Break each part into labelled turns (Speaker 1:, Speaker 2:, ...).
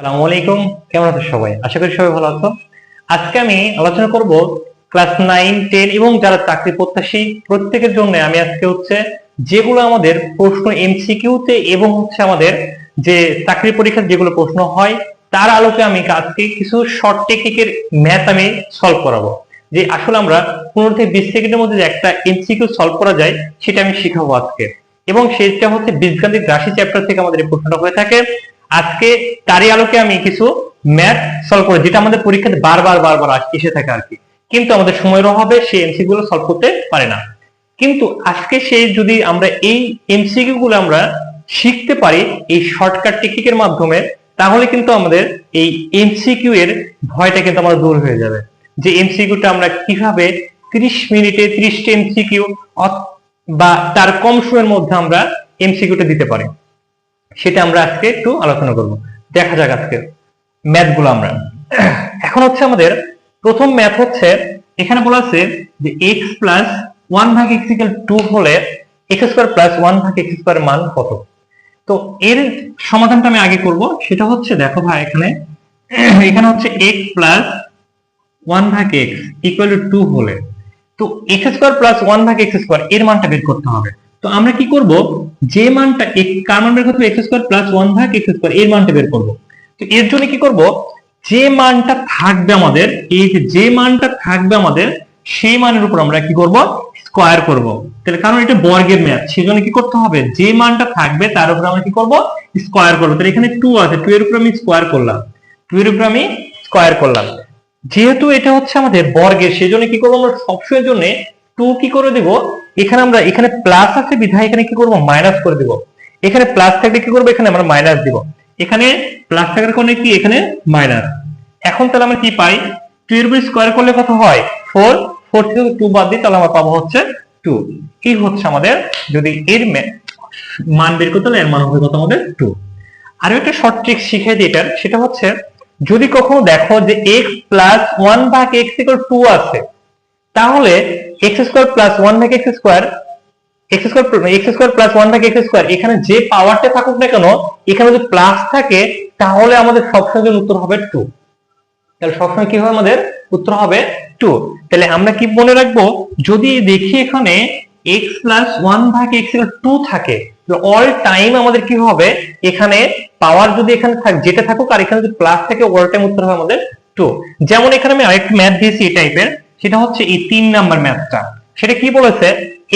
Speaker 1: আসসালামু আলাইকুম। কেমন আছো সবাই? আশা করি সবাই ভালো আছো। আজকে আমি আলোচনা করব ক্লাস নাইন, টেন এবং যারা চাকরি প্রত্যাশী, প্রত্যেকের জন্য আমি আজকে হচ্ছে যেগুলো আমাদের প্রশ্ন এমসিকিউতে এবং হচ্ছে আমাদের যে চাকরি পরীক্ষার যেগুলো প্রশ্ন হয়, তার আলোকে আমি আজকে কিছু শর্ট টেকনিকের ম্যাথ আমি সলভ করাবো। যে আসলে আমরা পনেরো থেকে বিশ সেকেন্ডের মধ্যে যে একটা এমসিকিউ সলভ করা যায়, সেটা আমি শিখাবো আজকে। এবং সেটা হচ্ছে বীজগান্তিক রাশি চ্যাপ্টার থেকে আমাদের এই প্রশ্নটা হয়ে থাকে। আজকে তারই আলোকে আমি কিছু ম্যাথ সলভ করে যেটা আমাদের পরীক্ষাতে বারবার বারবার এসে থাকে আর কি। কিন্তু আমাদের সময়ের অভাবে সেই এমসি গুলো সলভ করতে পারে না। কিন্তু আজকে সেই যদি আমরা এই এমসিকিউ গুলো আমরা শিখতে পারি, এই শর্টকাট টেকনিকের মাধ্যমে, তাহলে কিন্তু আমাদের এই এমসিকিউ এর ভয়টা কিন্তু আমাদের দূর হয়ে যাবে। যে এমসিকিউটা আমরা কীভাবে 30 মিনিটে 30টা এমসিকিউ বা তার কম সময়ের মধ্যে আমরা এমসিকিউটা দিতে পারি। সেটা আমরা আজকে একটু আলোচনা করব। দেখা যাক আজকে ম্যাথগুলো আমরা। এখন হচ্ছে আমাদের প্রথম ম্যাথ হচ্ছে, এখানে বলা আছে যে এক্স প্লাস ওয়ান ভাগ এক্স ইকাল টু হলে এক্স স্কোয়ার প্লাস ওয়ান ভাগ এক্স স্কোয়ার মান কত? তো এর সমাধানটা আমি আগে করব। সেটা হচ্ছে, দেখো ভাই, এখানে এখানে হচ্ছে এক্স প্লাস ওয়ান ভাগ এক্স ইকুয়াল টু হলে। তো এক্স স্কোয়ার প্লাস ওয়ান ভাগ এক্স স্কোয়ার এর মানটা বের করতে হবে। তো আমরা কি করব? যে মানটা কার মান বের করতে এক্স স্কোয়ার প্লাস ওয়ান ভাগ এক্স স্কোয়ার এর মানটা বের করব। তো এর জন্য কি করব? যে মানটা থাকবে আমাদের, এই যে যে মানটা থাকবে আমাদের, সেই মানের উপর আমরা কি করব? স্কোয়ার করব। তাহলে কারণ এটা বর্গের ম্যাথ সেজন্য কি করতে হবে? যে মানটা থাকবে, তার উপর আমরা কি করব? স্কোয়ার করব। তাহলে এখানে টু আছে টু এর উপর আমি স্কোয়ার করলাম। টু এর উপর আমি স্কোয়ার করলাম। যেহেতু এটা হচ্ছে আমাদের বর্গের, সেজন্য কি করব আমরা সবসময়ের জন্য টু কি করে দিব? এখানে আমরা, এখানে প্লাস আছে বিধায়, এখানে কি করব? মাইনাস করে দিব। এখানে প্লাস থাকলে কি করব? এখানে আমরা মাইনাস দিব। এখানে প্লাস থাকার কারণে কি? এখানে মাইনাস এখন তাহলে আমরা কি পাই? টু এর স্কোয়ার করলে কত হয়? ফোর ফোর থেকে টু বাদ দিই, তাহলে আমরা পাবো হচ্ছে টু কি হচ্ছে আমাদের, যদি এর মান বের করতে হলে এর মান হবে কত আমাদের? টু আরও একটা শর্ট ট্রিক শিখে দিই এটার। সেটা হচ্ছে, যদি কখনো দেখো যে এক্স প্লাস ওয়ান ভাগ এক্স ইকুয়াল টু আছে তাহলে এক্স স্কোয়ার প্লাস ওয়ান ভাগ x square x square x square plus one ভাগ এক্স স্কোয়ার এখানে যে পাওয়ারটা থাকুক না কেন, এখানে যদি প্লাস থাকে, তাহলে আমাদের সবসময় উত্তর হবে টু তাহলে সবসময় কি হবে আমাদের? উত্তর হবে টু তাহলে আমরা কি মনে রাখব? যদি দেখি এখানে এক্স প্লাস ওয়ান ভাগ এক্স টু থাকে অল টাইম আমাদের কি হবে? এখানে পাওয়ার যদি এখানে থাক, যেটা থাকুক, আর এখানে যদি প্লাস থাকে অল টাইম উত্তর হবে আমাদের টু যেমন এখানে আমি আরেকটা ম্যাথ দিয়েছি এই টাইপের সেটা হচ্ছে এই তিন নাম্বার ম্যাথটা। সেটা কি বলেছে?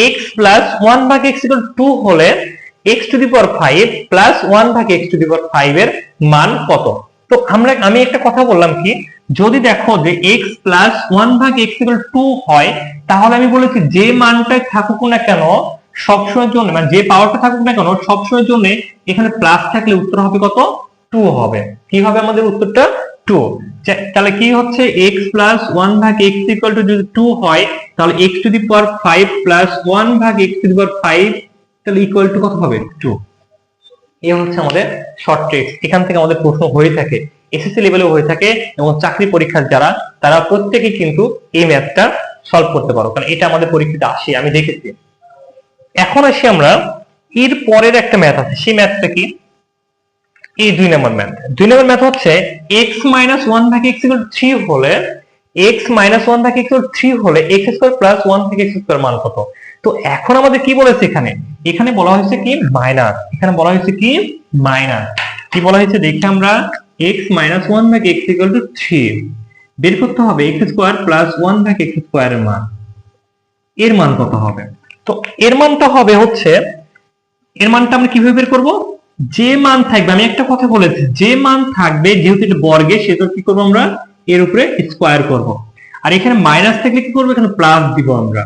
Speaker 1: এক্স প্লাস ওয়ান ভাগ এক্স টু হলে x to the power five plus one ভাগ x to the power five এর মান কত? তো আমরা, আমি একটা কথা বললাম কি, যদি দেখো যে এক্স প্লাস ওয়ান ভাগ এক্স টু হয়, তাহলে আমি বলেছি যে মানটাই থাকুক না কেন, সবসময়ের জন্য মানে যে পাওয়ারটা থাকুক না কেন, সবসময়ের জন্য এখানে প্লাস থাকলে উত্তর হবে কত? টু হবে। কি হবে আমাদের উত্তরটা? টু তাহলে কি হচ্ছে? এক্স প্লাস ওয়ান ভাগ এক্স ইকুয়াল টু যদি টু হয়, তাহলে x to the power five plus one ভাগ x to the power five তাহলে ইকুয়াল টু কত হবে? টু এ হচ্ছে আমাদের শর্ট ট্রিক্স এখান থেকে আমাদের প্রশ্ন হয়ে থাকে এসএসসি লেভেলেও হয়ে থাকে, এবং চাকরি পরীক্ষার যারা, তারা প্রত্যেকেই কিন্তু এই ম্যাথটা সলভ করতে পারো। কারণ এটা আমাদের পরীক্ষাতে আসে, আমি দেখেছি। এখন আসি আমরা, এর পরের একটা ম্যাথ আছে। সেই ম্যাথটা কি? এই দুই নম্বর ম্যাথ। দুই নম্বর ম্যাথ হচ্ছে এক্স মাইনাস ওয়ান ভাগ এক্স ইকুয়াল থ্রি হলে এক্স মাইনাস ওয়ান ভাগ এক্স থ্রি হলে এক্স স্কোয়ার প্লাস ওয়ান ভাগ এক্স স্কোয়ার মান কত? তো এখন আমাদের কি বলেছে এখানে? এখানে বলা হয়েছে কি? মাইনাস এখানে বলা হয়েছে কি? মাইনাস কি বলা হয়েছে? দেখি আমরা। এক্স মাইনাস ওয়ান ভাগ এক্স ইকুয়াল টু থ্রি বের করতে হবে এক্স স্কোয়ার প্লাস ওয়ান ভাগ এক্স স্কোয়ারের মান। এর মান কত হবে? তো এর মানটা হবে হচ্ছে, এর মানটা আমরা কীভাবে বের করব? যে মান থাকবে, আমি একটা কথা বলেছি, যে মান থাকবে, যেহেতু এটা বর্গে সেটা কি করব আমরা? এর উপরে স্কোয়ার করব। আর এখানে মাইনাস থাকলে কি করব? এখানে প্লাস দিব আমরা।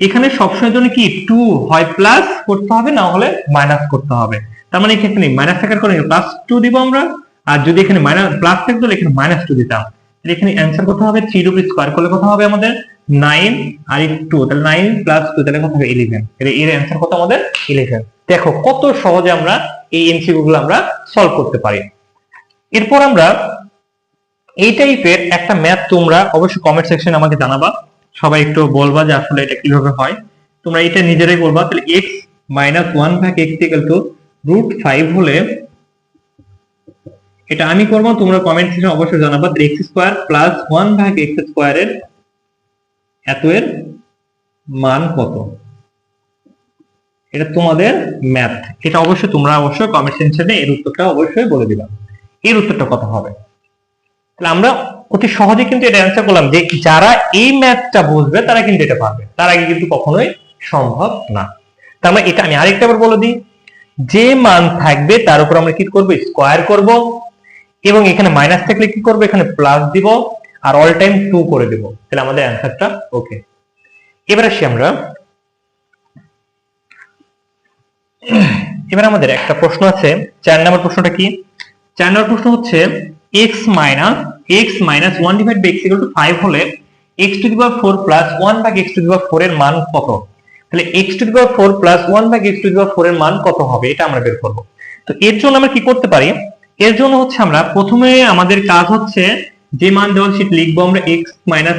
Speaker 1: এখানে সবসময়ের জন্য কি টু হয় প্লাস করতে হবে, না হলে মাইনাস করতে হবে। তার মানে এখানে মাইনাস থাকার কারণে প্লাস টু দিব আমরা। আর যদি এখানে মাইনাস প্লাস থাকতো এখানে মাইনাস টু দিতাম। তাহলে এখানে অ্যান্সার কত হবে থ্রি রুপি স্কোয়ার করলে কত হবে আমাদের নাইন আর টু তাহলে নাইন প্লাস টু তাহলে কত হবে ইলেভেন এর অ্যান্সার কত আমাদের ইলেভেন দেখো, কত সহজে আমরা এই এমসিকিউ গুলো আমরা সলভ করতে পারি। এরপর আমরা এই টাইপের একটা ম্যাথ তোমরা অবশ্যই কমেন্ট সেকশনে আমাকে জানাবা। সবাই একটু বলবা যে আসলে এটা কীভাবে হয়। তোমরা এটা নিজেরাই বলবা, তাহলে এক্স মাইনাস ওয়ান ভাগ x equal to root five হলে এটা আমি করব, তোমরা কমেন্ট সেকশনে অবশ্যই জানাবা এক্স স্কোয়ার প্লাস ওয়ান ভাগ এক্স স্কোয়ারের এত এর মান কত। এটা তোমাদের ম্যাথ এটা অবশ্যই তোমরা অবশ্যই কমেন্ট সেকশনে এর উত্তরটা অবশ্যই বলে দিবা। এর উত্তরটা কত হবে? তাহলে আমরা অতি সহজে কিন্তু এটা অ্যান্সার করলাম যে যারা এই ম্যাথটা বুঝবে, তারা কিন্তু এটা পারবে। তার আগে কিন্তু কখনোই সম্ভব না। তার মানে এটা আমি আরেকটা বার বলে দিই। যে মান থাকবে তার উপর আমরা কি করব? স্কোয়ার করব। এবং এখানে মাইনাস থাকলে কি করব? এখানে প্লাস দিব। আর অল টাইম টু করে দেব। তাহলে আমাদের অ্যান্সারটা ওকে এবার আসি আমরা এবার আমাদের একটা প্রশ্ন আছে। চার নম্বর প্রশ্নটা কি? চার নম্বর প্রশ্ন হচ্ছে, x minus x minus one divide by x to five হলে x to the power four plus one ভাগ x to the power four এর মান কত? তাহলে x to the power four plus one ভাগ x to the power four এর মান কত হবে? এটা আমরা বের করব। তো এর জন্য আমরা কি করতে পারি? এর জন্য হচ্ছে আমরা প্রথমে আমাদের কাজ হচ্ছে যে মান দেওয়া সেটা লিখব আমরা x minus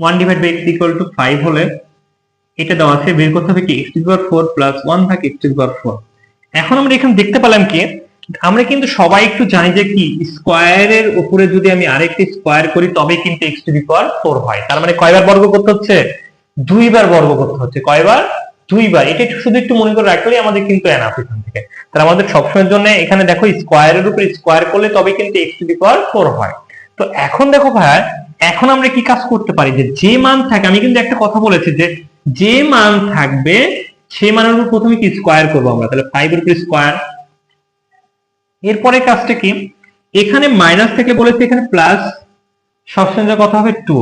Speaker 1: one divide by x equal to five হলে এটা দেওয়া আছে, বের করতে হবে কি? X to the power four plus one ভাগ x to the power four এখন আমরা এখানে দেখতে পেলাম কি? আমরা কিন্তু সবাই একটু জানি যে কি স্কোয়ারের উপরে যদি আমি আরেকটি স্কোয়ার করি তবে কিন্তু x to the power four হয়। তার মানে কয়বার বর্গ করতে হচ্ছে? দুইবার বর্গ করতে হচ্ছে। কয়বার? দুইবার। এটা একটু শুধু একটু মনে করে রাখলেই আমাদের কিন্তু এনাফ এখান থেকে। তাহলে আমাদের সবসময়ের জন্য এখানে দেখো স্কোয়ারের উপরে স্কোয়ার করলে তবে কিন্তু x to the power four হয়। তো এখন দেখো ভাই, এখন আমরা কি কাজ করতে পারি? যে যে মান থাকে, আমি কিন্তু একটা কথা বলেছি যে যে মান থাকবে, সেই মানের উপর প্রথমে কি স্কোয়ার করব আমরা? তাহলে ফাইভ এর উপর স্কোয়ার এরপরে কাজটা কি? এখানে মাইনাস থেকে বলেছি, এখানে প্লাস সবসময় যা কথা হবে? টু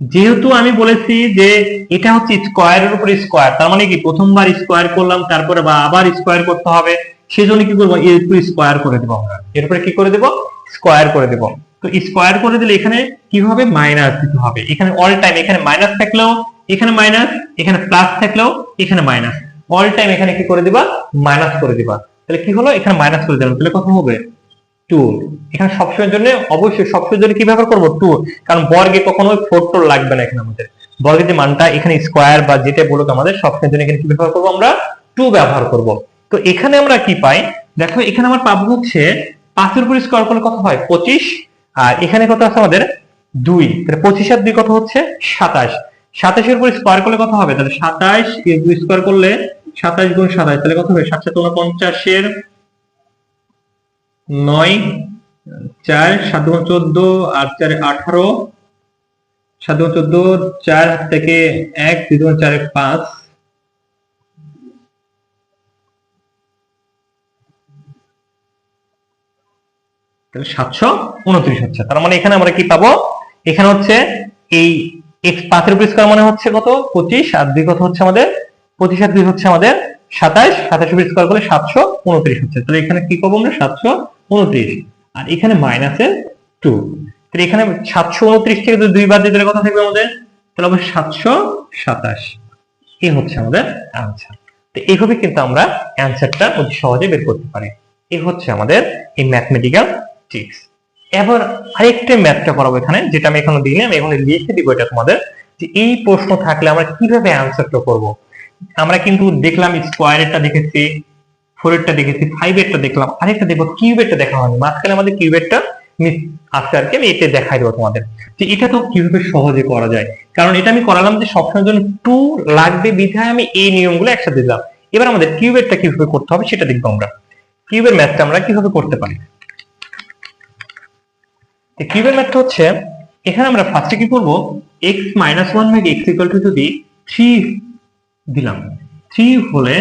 Speaker 1: যেহেতু আমি বলেছি যে এটা হচ্ছে স্কোয়ারের উপর স্কোয়ার তার মানে কি? প্রথমবার স্কোয়ার করলাম, তারপরে বা আবার স্কোয়ার করতে হবে, সেজন্য কি করব? এর উপর স্কোয়ার করে দেবো আমরা। এরপরে কি করে দেবো? স্কোয়ার করে দেবো। তো স্কোয়ার করে দিলে এখানে কি হবে? মাইনাস দিতে হবে। এখানে অল টাইম এখানে মাইনাস থাকলেও এখানে মাইনাস এখানে প্লাস থাকলেও এখানে মাইনাস অল টাইম এখানে কি করে দিবা? মাইনাস করে দিবা। তাহলে কি হলো? এখানে মাইনাস করে দিলাম। তাহলে কত হবে? টু এখানে সবসময়ের জন্য অবশ্যই সবসময়ের জন্য কি ব্যবহার করব? টু কারণ বর্গে কখনো ফোর টোর লাগবে না এখানে আমাদের। বর্গের যে মানটা এখানে স্কোয়ার বা যেটা বলুক আমাদের, সবসময়ের জন্য এখানে কি ব্যবহার করব? আমরা টু ব্যবহার করব। তো এখানে আমরা কি পাই? দেখো, এখানে আমার পাবো হচ্ছে পাঁচের উপর স্কোয়ার করলে কত হয়? পঁচিশ। আর এখানে কত আছে আমাদের? দুই। তাহলে পঁচিশ আর দুই কত হচ্ছে? সাতাশ। সাতাশের উপর স্কোয়ার করলে কত হবে? তাহলে সাতাশ স্কোয়ার করলে সাতাশ গুণ সাতাশ, তাহলে কত হবে? সাতশো তোমার পঞ্চাশের নয়, চার, সাত গুণ চোদ্দ আর চারে আঠারো, সাত গুণ চোদ্দ, চার থেকে এক, দুই গুণ চারে পাঁচ। সাতশো উনত্রিশ হচ্ছে। তার মানে এখানে আমরা কি পাবো? এখানে হচ্ছে এই এক্স পাঁচের উপর স্কোয়ার হচ্ছে কত? পঁচিশ। আর দুই কত হচ্ছে আমাদের? পঁচিশ আর দুই হচ্ছে আমাদের সাতাশ। সাতাশ উপর স্কোয়ার করলে সাতশো উনত্রিশ হচ্ছে। তাহলে এখানে কি করব আমরা? সাতশো উনত্রিশ। আর এখানে মাইনাসের টু তাহলে এখানে সাতশো উনত্রিশ থেকে দুই বাদ দিতে কথা থাকবে আমাদের? তাহলে অবশ্যই সাতশো সাতাশ। এই হচ্ছে আমাদের অ্যান্সার তো এইভাবে কিন্তু আমরা অ্যান্সারটা অতি সহজে বের করতে পারি। এই হচ্ছে আমাদের এই ম্যাথমেটিক্যাল ট্রিক্স এবার আরেকটা ম্যাথটা করাবো এখানে, যেটা আমি এখানে দিই আমি এখানে লিখে দিব এটা তোমাদের, যে এই প্রশ্ন থাকলে আমরা কীভাবে অ্যান্সারটা করব। আমরা কিন্তু দেখলাম স্কোয়ারেরটা দেখেছি ফোরেরটা দেখেছি ফাইভেরটা দেখলাম, আরেকটা দেখব কিউবেরটা দেখা হয়নি। মাঝখানে আমাদের কিউবেরটা মিস আছে আর কি, আমি এটা দেখাই দেবো তোমাদের। যে এটা তো কীভাবে সহজে করা যায়? কারণ এটা আমি করালাম যে সবসময়ের জন্য টু লাগবে বিধায় আমি এই নিয়মগুলো একসাথে দিলাম। এবার আমাদের কিউবেরটা কীভাবে করতে হবে সেটা দেখব আমরা। কিউবের ম্যাথটা আমরা কীভাবে করতে পারি? কিউবের ম্যাথটা হচ্ছে, এখানে আমরা ফার্স্টে কি করব? এক্স মাইনাস ওয়ান ভাগ এক্স ইকুয়াল টু যদি থ্রি দিলাম থ্রি হলে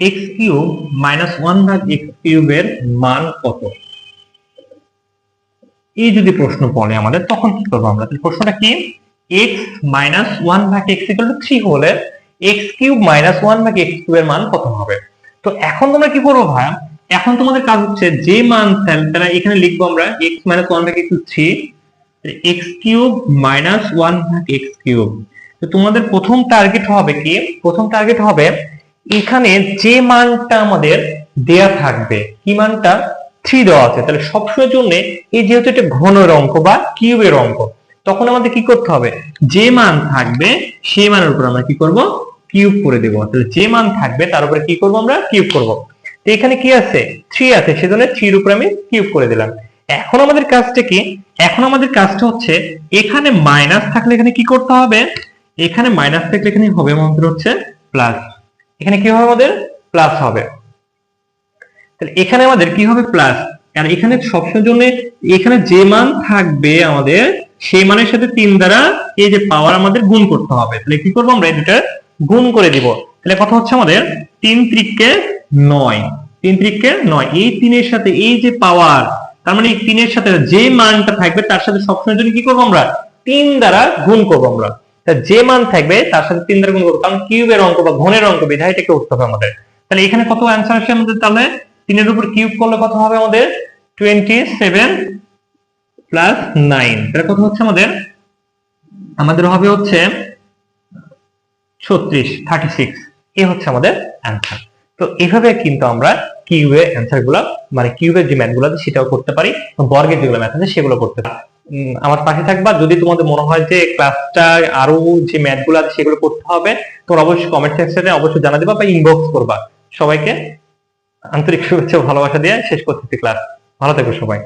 Speaker 1: এক্স কিউব মাইনাস ওয়ান ভাগ এক্স কিউবের মান কত? এই যদি প্রশ্ন পড়ে আমাদের, তখন কি করব আমরা? প্রশ্নটা কি? এক্স মাইনাস ওয়ান ভাগ এক্স ইকুয়াল টু থ্রি হলে এক্স কিউব মাইনাস ওয়ান ভাগ এক্স কিউবের মান কত হবে? তো এখন তোমরা কি করব ভাই? এখন তোমাদের কাজ হচ্ছে যে মান তারা এখানে লিখব আমরা এক্স মাইনাস ওয়ান ভাগ x three x cube minus one ভাগ এক্স কিউব তো তোমাদের প্রথম টার্গেট হবে কি? প্রথম টার্গেট হবে এখানে যে মানটা আমাদের দেয়া থাকবে, কি মানটা? থ্রি দেওয়া আছে। তাহলে সবসময়ের জন্য এই যেহেতু এটা ঘনের অঙ্ক বা কিউবের অঙ্ক তখন আমাদের কি করতে হবে? যে মান থাকবে, সেই মানের উপর আমরা কি করব? কিউব করে দেবো। তাহলে যে মান থাকবে, তার উপরে কি করব আমরা? কিউব করব। এখানে কি আছে? থ্রি আছে, সেজন্য থ্রির উপরে আমি কিউব করে দিলাম। এখন আমাদের কাজটা কি? এখন আমাদের কাজটা হচ্ছে, এখানে মাইনাস থাকলে এখানে কি করতে হবে? এখানে মাইনাস থাকলে এখানে হবে আমাদের হচ্ছে প্লাস এখানে কি হবে আমাদের? প্লাস হবে। তাহলে এখানে আমাদের কি হবে? প্লাস আর এখানে সবসময় জন্য এখানে যে মান থাকবে আমাদের, সেই মানের সাথে তিন দ্বারা এই যে পাওয়ার আমাদের গুণ করতে হবে। তাহলে কি করব আমরা? এটা গুণ করে দিব। তাহলে কথা হচ্ছে আমাদের তিন ত্রিককে নয়। তিন ত্রিককে নয়। এই তিনের সাথে এই যে পাওয়ার তার মানে তিনের সাথে যে মানটা থাকবে তার সাথে সবসময় জন্য কি করব আমরা? তিন দ্বারা গুণ করব আমরা। যে মান থাকবে তার সাথে তিন দ্বারা গুণ করব। কারণ কিউবের অঙ্ক বা ঘনের অঙ্ক বিধায়টাকে উঠতে হবে আমাদের। তাহলে এখানে কত অ্যান্সার আসে আমাদের তাহলে? তিনের উপর কিউব করলে কত হবে আমাদের? টোয়েন্টি সেভেন প্লাস নাইন তাহলে কত হচ্ছে আমাদের আমাদের হবে হচ্ছে ছত্রিশ থার্টি সিক্স এই হচ্ছে আমাদের অ্যান্সার তো এভাবে কিন্তু আমরা কিউবের অ্যান্সারগুলো মানে কিউবের যে ম্যাথগুলো আছে সেটাও করতে পারি বর্গের যেগুলো ম্যাথ আছে সেগুলো করতে পারি। আমার পাশে থাকবা, যদি তোমাদের মনে হয় যে ক্লাসটা আরও যে ম্যাথগুলো আছে সেগুলো করতে হবে, তোমরা অবশ্যই কমেন্ট সেকশনে অবশ্যই জানা দিবা বা ইনবক্স করবা। সবাইকে আন্তরিক শুভেচ্ছা ভালোবাসা দিয়ে শেষ করতেছি ক্লাস ভালো থেকো সবাই।